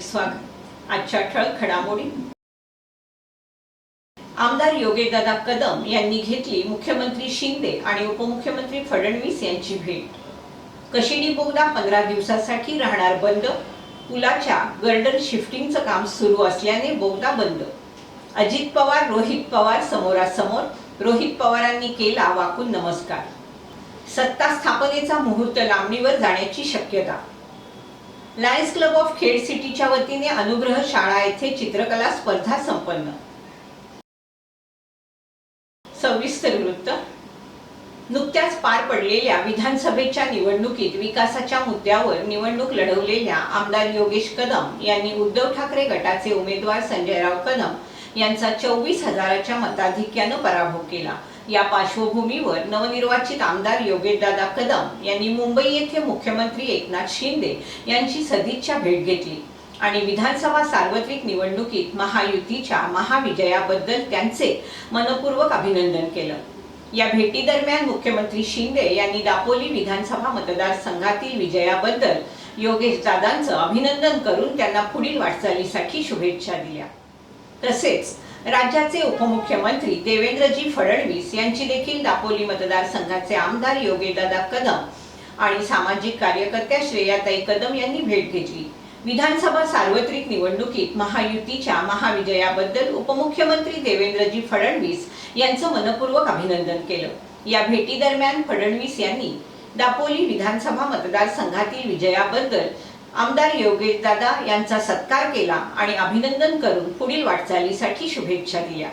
स्वागत. आजच्या ठळक घडामोडी. आमदार योगेशदादा कदम यांनी घेतली मुख्यमंत्री शिंदे आणि उपमुख्यमंत्री फडणवीस यांची भेट. कशिडी बोगदा पंधरा दिवसासाठी राहणार बंद. पुलाच्या गर्डर शिफ्टिंगचं काम सुरू असल्याने बोगदा बंद. अजित पवार रोहित पवार समोरासमोर. रोहित पवारांनी केला वाकून नमस्कार. सत्ता स्थापनेचा मुहूर्त लांबणीवर जाण्याची शक्यता. लायन्स क्लब ऑफ खेड सिटीच्या वतीने अनुग्रह शाळा येथे चित्रकला स्पर्धा संपन्न. सविस्तर वृत्त. नुकत्याच पार पडलेल्या विधानसभेच्या निवडणुकीत विकासाच्या मुद्द्यावर निवडणूक लढवलेल्या आमदार योगेश कदम यांनी उद्धव ठाकरे गटाचे उमेदवार संजयराव कदम यांचा चोवीस हजाराच्या मताधिक्यानं पराभव केला. या पार्श्वभूमीवर नवनिर्वाचित आमदार योगेशदादा कदम यांनी मुंबई येथे मुख्यमंत्री एकनाथ शिंदे यांची सदिच्छा भेट घेतली. आणि विधानसभा सार्वत्रिक निवडणुकीत महायुतीच्या महाविजयाबद्दल त्यांचे मनपूर्वक अभिनंदन केलं. या भेटीदरम्यान मुख्यमंत्री शिंदे यांनी दापोली विधानसभा मतदारसंघातील विजयाबद्दल योगेश दादांचं अभिनंदन करून त्यांना पुढील वाटचालीसाठी शुभेच्छा दिल्या. तसेच राज्याचे उपमुख्यमंत्री देवेंद्रजी फडणवीस यांची देखील दापोली मतदारसंघाचे आमदार योगेदादा कदम आणि सामाजिक कार्यकर्त्या श्रेयाताई कदम यांनी भेट घेतली. विधानसभा सार्वत्रिक निवडणुकीत महायुतीच्या महाविजयाबद्दल उपमुख्यमंत्री देवेंद्रजी फडणवीस यांचं मनपूर्वक अभिनंदन केलं. या भेटीदरम्यान फडणवीस यांनी दापोली विधानसभा मतदारसंघातील विजयाबद्दल आमदार योगेश दादा यांचा सत्कार केला आणि अभिनंदन करून पुढील वाटचालीसाठी शुभेच्छा दिल्या.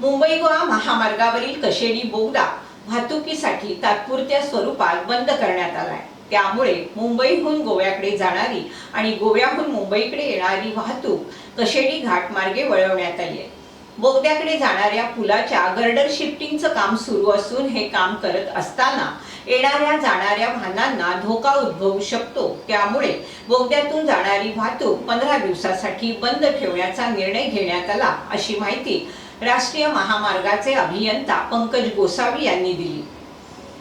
मुंबई गोवा महामार्गावरील कशेडी बोगदा वाहतुकीसाठी तात्पुरत्या स्वरूपात बंद करण्यात आलाय. त्यामुळे मुंबईहून गोव्याकडे जाणारी आणि गोव्याहून मुंबईकडे येणारी वाहतूक कशेडी घाट मार्गे वळवण्यात आली आहे. बोगद्याकडे जाणाऱ्या पुलाच्या गर्डर शिफ्टिंगचं काम सुरू असून हे काम करत असताना येणाऱ्या जाणाऱ्या वाहनांना धोका उद्भवू शकतो. त्यामुळे बोगद्यातून जाणारी वाहतूक पंधरा दिवसासाठी बंद ठेवण्याचा निर्णय घेण्यात आला अशी माहिती राष्ट्रीय महामार्गाचे अभियंता पंकज गोसावी यांनी दिली.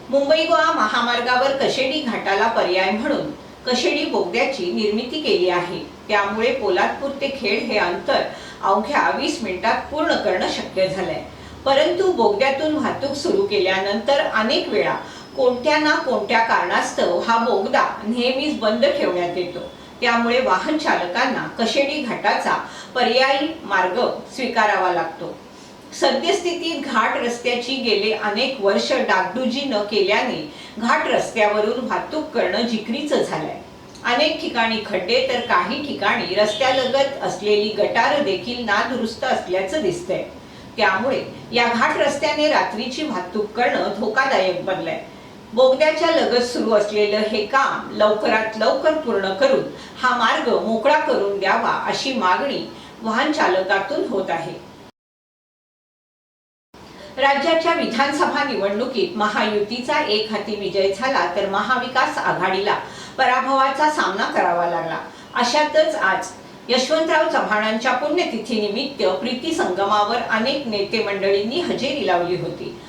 मुंबई गोवा महामार्गावर कशेडी घाटाला पर्याय म्हणून कशेडी बोगद्याची निर्मिती केली आहे. त्यामुळे पोलादपूर ते खेड हे अंतर अवघ्या वीस मिनिटात पूर्ण करणं शक्य झालंय. परंतु बोगद्यातून वाहतूक सुरू केल्यानंतर अनेक वेळा कोणत्या ना कोणत्या कारणास्तव हा बोगदा नेहमीच बंद ठेवण्यात येतो. त्यामुळे वाहन चालकांना कशेडी घाटाचा पर्यायी मार्ग स्वीकारावा लागतो. सद्यस्थितीत घाट रस्त्याची गेले अनेक वर्ष डागडुजी न केल्याने घाट रस्त्यावरून वाहतूक करणं जिकरीचं झालंय. अनेक ठिकाणी खड्डे तर काही ठिकाणी रस्त्यालगत असलेली गटार देखील नादुरुस्त असल्याचं दिसतंय. त्यामुळे या घाट रस्त्याने रात्रीची वाहतूक करणं धोकादायक बनलंय. बोगद्याच्या लगत सुरू असलेलं हे काम लवकरात लवकर पूर्ण करून हा मार्ग मोकळा करून द्यावा अशी मागणी वाहन चालकातून होत आहे. राज्याच्या विधानसभा निवडणुकीत महायुतीचा एक हाती विजय झाला तर महाविकास आघाडीला पराभवाचा सामना करावा लागला. अशातच आज यशवंतराव चव्हाणांच्या पुण्यतिथी निमित्त प्रीती संगमावर अनेक नेते मंडळींनी हजेरी लावली होती.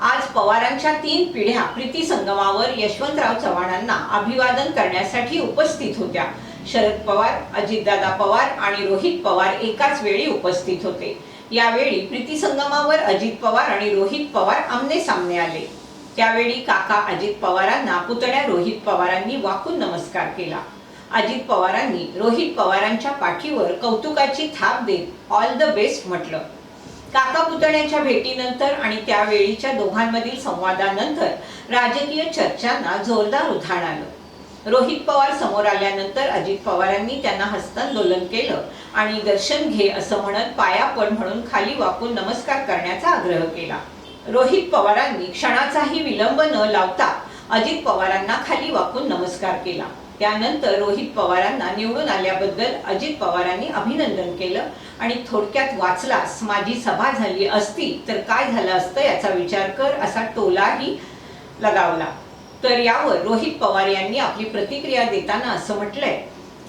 आज पवारांच्या तीन पिढ्या प्रीती संगमावर यशवंतराव चव्हाणांना अभिवादन करण्यासाठी उपस्थित होत्या. शरद पवार अजितदादा पवार आणि रोहित पवार एकाच वेळी उपस्थित होते. यावेळी प्रीती संगमावर अजित पवार आणि रोहित पवार आमने सामने आले. त्यावेळी काका अजित पवारांना पुतण्या रोहित पवारांनी वाकून नमस्कार केला. अजित पवारांनी रोहित पवारांच्या पाठीवर कौतुकाची थाप देत ऑल द बेस्ट म्हटलं. काका पुतण्याच्या भेटीनंतर आणि त्यावेळीच्या दोघांमधील संवादानंतर राजकीय चर्चांना जोरदार उधाण आलं. रोहित पवार समोर आल्यानंतर अजित पवारांनी त्यांना हस्तांदोलन केलं आणि दर्शन घे असं म्हणत पाया पण म्हणून खाली वाकून नमस्कार करण्याचा आग्रह केला. रोहित पवारांनी क्षणाचाही विलंब न लावता अजित पवारांना खाली वाकून नमस्कार केला. त्यानंतर रोहित पवारांना निवडून आल्याबद्दल अजित पवारांनी अभिनंदन केलं आणि थोडक्यात वाचलास माझी सभा झाली असती तर काय झालं असतं याचा विचार कर असा टोलाही लगावला. तर यावर रोहित पवार यांनी आपली प्रतिक्रिया देताना असं म्हटलंय.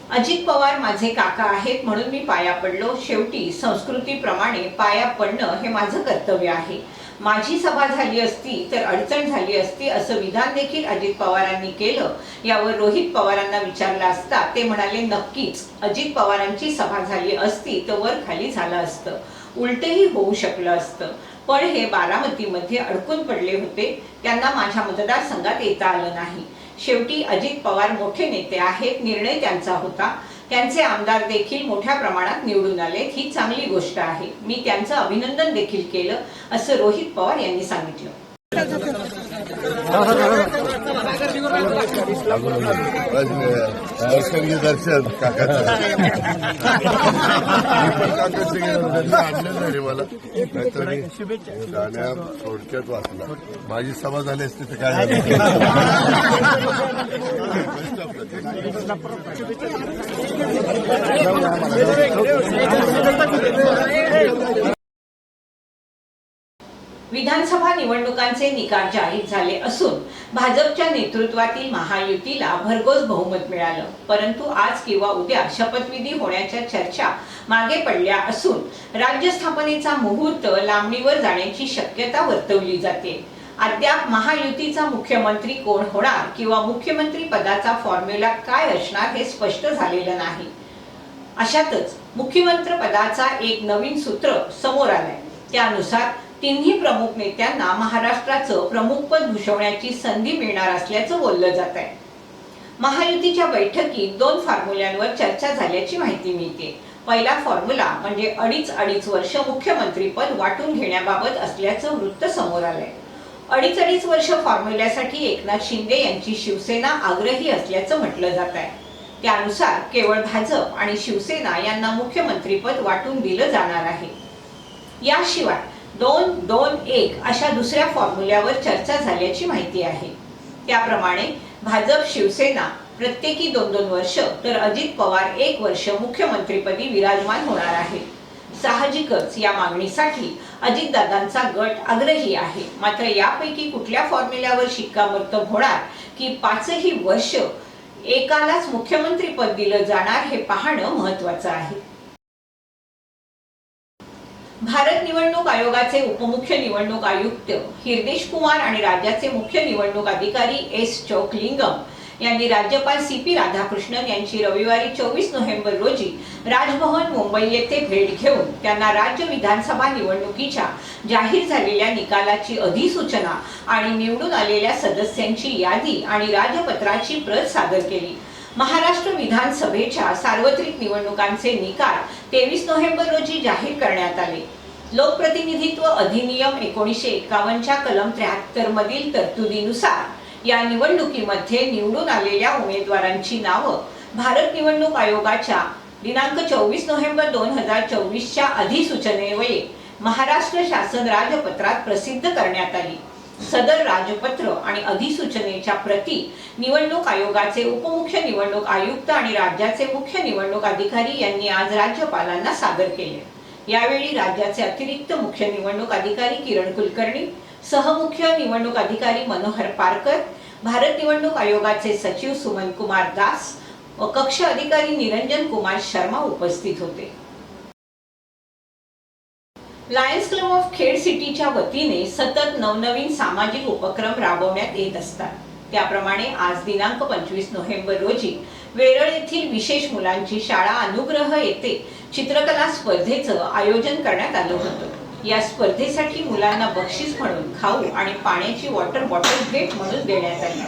अजित पवार माझे काका आहेत म्हणून मी पाया पडलो. शेवटी संस्कृतीप्रमाणे पाया पडणं हे माझं कर्तव्य आहे. माझी सभा झाली असती तर अडचण झाली असती असं विधान देखील अजित पवारांनी केलं. यावर रोहित पवारांना विचारलं असता ते म्हणाले नक्कीच अजित पवारांची सभा झाली असती तर वर खाली झालं असतं. उलटही होऊ शकलं असतं. पण हे बारामतीमध्ये अडकून पडले होते. त्यांना माझ्या मतदारसंघात येता आलं नाही. शेवटी अजित पवार मोठे नेते आहेत निर्णय त्यांचा होता. त्यांचे आमदार देखील मोठ्या प्रमाणात निवडून आले ही चांगली गोष्ट आहे. मी त्यांचं अभिनंदन देखील केलं असं रोहित पवार यांनी सांगितलं. दर्शन काकाचं आणलं मला नाहीतर गाण्या थोडक्यात वाचला माझी सभा झाली असते तर काय झालं विधानसभा निवडणुकांचे निकाल जाहीर झाले असून भाजपच्या नेतृत्वातील महायुतीला भरघोस बहुमत मिळालं. परंतु आज किंवा उद्या शपथविधी होण्याच्या चर्चा मागे पडल्या असून राज्य स्थापनेचा मुहूर्त लांबणीवर जाण्याची शक्यता वर्तवली जाते. अद्याप महायुतीचा मुख्यमंत्री कोण होणार किंवा मुख्यमंत्री पदाचा फॉर्म्युला काय असणार हे स्पष्ट झालेलं नाही. अशातच मुख्यमंत्री पदाचा एक नवीन सूत्र समोर आलंय. त्यानुसार तिन्ही प्रमुख नेत्यांना महाराष्ट्राचं प्रमुखपद भूषवण्याची संधी मिळणार असल्याचं बोललं जात आहे. महायुतीच्या बैठकीत दोन फॉर्म्युल्यांवर चर्चा झाल्याची माहिती मिळते. पहिला फॉर्म्युला म्हणजे अडीच अडीच वर्ष मुख्यमंत्रीपद वाटून घेण्याबाबत असल्याचं वृत्त समोर आलंय. अडीच अडीच वर्ष फॉर्म्युल्यासाठी एकनाथ शिंदे यांची शिवसेना आग्रही असल्याचं म्हटलं जात आहे. त्यानुसार केवळ भाजप आणि शिवसेना यांना मुख्यमंत्रीपद वाटून दिलं जाणार आहे. याशिवाय दोन दोन एक अशा दुसऱ्या फॉर्म्युल्यावर चर्चा झाल्याची माहिती आहे. त्याप्रमाणे भाजप शिवसेना प्रत्येकी दोन दोन वर्ष तर अजित पवार एक वर्ष मुख्यमंत्रीपदी विराजमान होणार आहे. साहजिकच या मागणीसाठी अजितदादांचा गट आग्रही आहे. मात्र यापैकी कुठल्या फॉर्म्युल्यावर शिक्कामोर्तब होणार की पाचही वर्ष एकालाच मुख्यमंत्रीपद दिलं जाणार हे पाहणं महत्वाचं आहे. भारत निवडणूक आयोगाचे उपमुख्य निवडणूक आयुक्त हिरदेश कुमार आणि राज्याचे मुख्य निवडणूक अधिकारी एस चौकलिंगम यांनी राज्यपाल सी पी राधाकृष्णन यांची रविवारी चोवीस नोव्हेंबर रोजी राजभवन मुंबई येथे भेट घेऊन त्यांना राज्य विधानसभा निवडणुकीच्या जाहीर झालेल्या निकालाची अधिसूचना आणि निवडून आलेल्या सदस्यांची यादी आणि राजपत्राची प्रत सादर केली. महाराष्ट्र विधानसभेच्या सार्वत्रिक निवडणुकांचे निकाल तेवीस नोव्हेंबर रोजी जाहीर करण्यात आले. लोकप्रतिनिधित्व अधिनियम एकोणीसशे एकावन्नच्या कलम त्र्याहत्तर मधील तरतुदीनुसार या निवडणुकीमध्ये निवडून आलेल्या उमेदवारांची नावं भारत निवडणूक आयोगाच्या दिनांक चोवीस नोव्हेंबर दोन हजार चोवीसच्या अधिसूचनेवये महाराष्ट्र शासन राजपत्रात प्रसिद्ध करण्यात आली. सदर राजपत्र आणि अधिसूचनेच्या प्रती निवडणूक आयोगाचे उपमुख्य निवडणूक आयुक्त आणि राज्याचे मुख्य निवडणूक अधिकारी यांनी आज राज्यपालांना सादर केले. यावेळी राज्याचे अतिरिक्त मुख्य निवडणूक अधिकारी किरण कुलकर्णी सहमुख्य निवडणूक अधिकारी मनोहर पारकर भारत निवडणूक आयोगाचे सचिव सुमन कुमार दास व कक्ष अधिकारी निरंजन कुमार शर्मा उपस्थित होते. लायन्स क्लब ऑफ खेड सिटीच्या वतीने सतत नवनवीन सामाजिक उपक्रम राबवण्यात येत असतात. त्याप्रमाणे आज दिनांक पंचवीस नोव्हेंबर रोजी वेरळ येथील विशेष मुलांची शाळा अनुग्रह येथे चित्रकला स्पर्धेचं आयोजन करण्यात आलं होतं. या स्पर्धेसाठी मुलांना बक्षीस म्हणून खाऊ आणि पाण्याची वॉटर बॉटल भेट म्हणून देण्यात आली.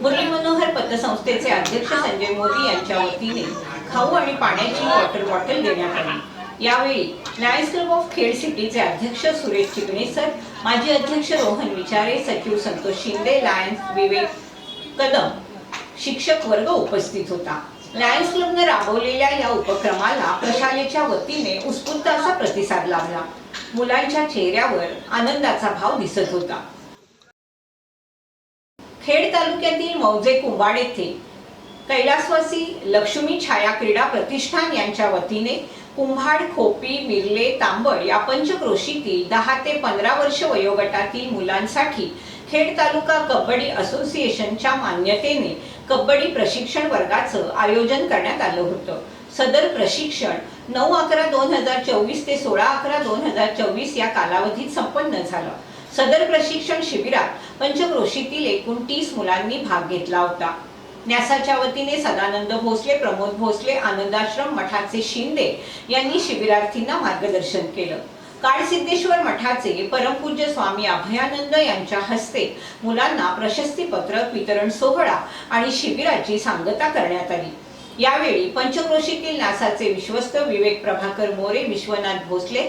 मुरली मनोहर पतसंस्थेचे अध्यक्ष संजय मोदी यांच्या वतीने खाऊ आणि पाण्याची वॉटर बॉटल देण्यात आली. यावेळी लायन्स क्लब ऑफ खेड सिटीचे अध्यक्ष सुरेश चिगणेसर माजी अध्यक्ष रोहन विचारे सचिव संतोष शिंदे लायन्स विवेक कदम शिक्षक वर्ग उपस्थित होता. लायन्स क्लबने राबवलेल्या या उपक्रमाला प्रशालेच्या वतीने उत्स्फूर्त असा प्रतिसाद लाभला. मुलांच्या चेहऱ्यावर आनंदाचा भाव दिसत होता. खेड तालुक्यातील मौजे कुंभाड येथे कैलासवासी लक्ष्मी छाया क्रीडा प्रतिष्ठान यांच्या वतीने कुंभाड खोपी मिरले तांबड या पंचक्रोशीतील दहा ते पंधरा वर्ष वयोगटातील मुलांसाठी खेड तालुका कबड्डी असोसिएशनच्या मान्यतेने कबड्डी प्रशिक्षण वर्गाचं आयोजन करण्यात आलं होतं. सदर प्रशिक्षण नऊ अकरा दोन हजार चोवीस ते सोळा अकरा दोन हजार चोवीस या कालावधीत संपन्न झालं. सदर प्रशिक्षण शिबिरात पंचक्रोशीतील एकूण तीस मुलांनी भाग घेतला होता. न्यासाच्या वतीने सदानंद भोसले प्रमोद भोसले आनंदाश्रम मठाचे शिंदे यांनी शिबिरार्थींना मार्गदर्शन केलं. काळसिद्धेश्वर मठाचे परमपूज्य स्वामी अभयानंद यांच्या हस्ते मुलांना प्रशस्तीपत्रक वितरण सोहळा आणि शिबिराची सांगता करण्यात आली. यावेळी पंचक्रोशीतील नासाचे विश्वस्त विवेक प्रभाकर मोरे विश्वनाथ भोसले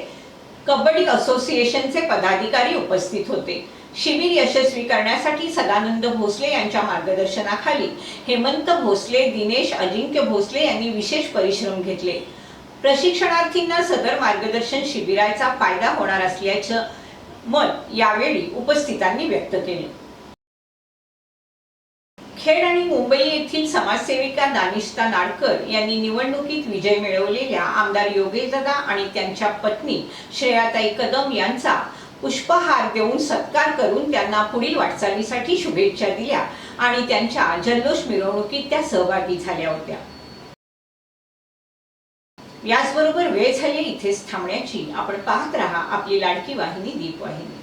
कबड्डी असोसिएशनचे पदाधिकारी उपस्थित होते. शिबिर यशस्वी करण्यासाठी सदानंद भोसले यांच्या मार्गदर्शनाखाली हेमंत भोसले दिनेश अजिंक्य भोसले यांनी विशेष परिश्रम घेतले. प्रशिक्षणार्थींना सदर मार्गदर्शन शिबिराचा फायदा होणार असल्याचं मत यावेळी उपस्थितांनी व्यक्त केले. खेड आणि मुंबई येथील समाजसेविका दानिष्ता नाडकर यांनी निवडणुकीत विजय मिळवलेल्या आमदार योगेश दादा आणि त्यांच्या पत्नी श्रेयाताई कदम यांचा पुष्पहार देऊन सत्कार करून त्यांना पुढील वाटचालीसाठी शुभेच्छा दिल्या आणि त्यांच्या जल्लोष मिरवणुकीत त्या सहभागी झाल्या होत्या. याचबरोबर वेळ झाली इथेच थांबण्याची. आपण पाहत राहा आपली लाडकी वाहिनी दीप वाहिनी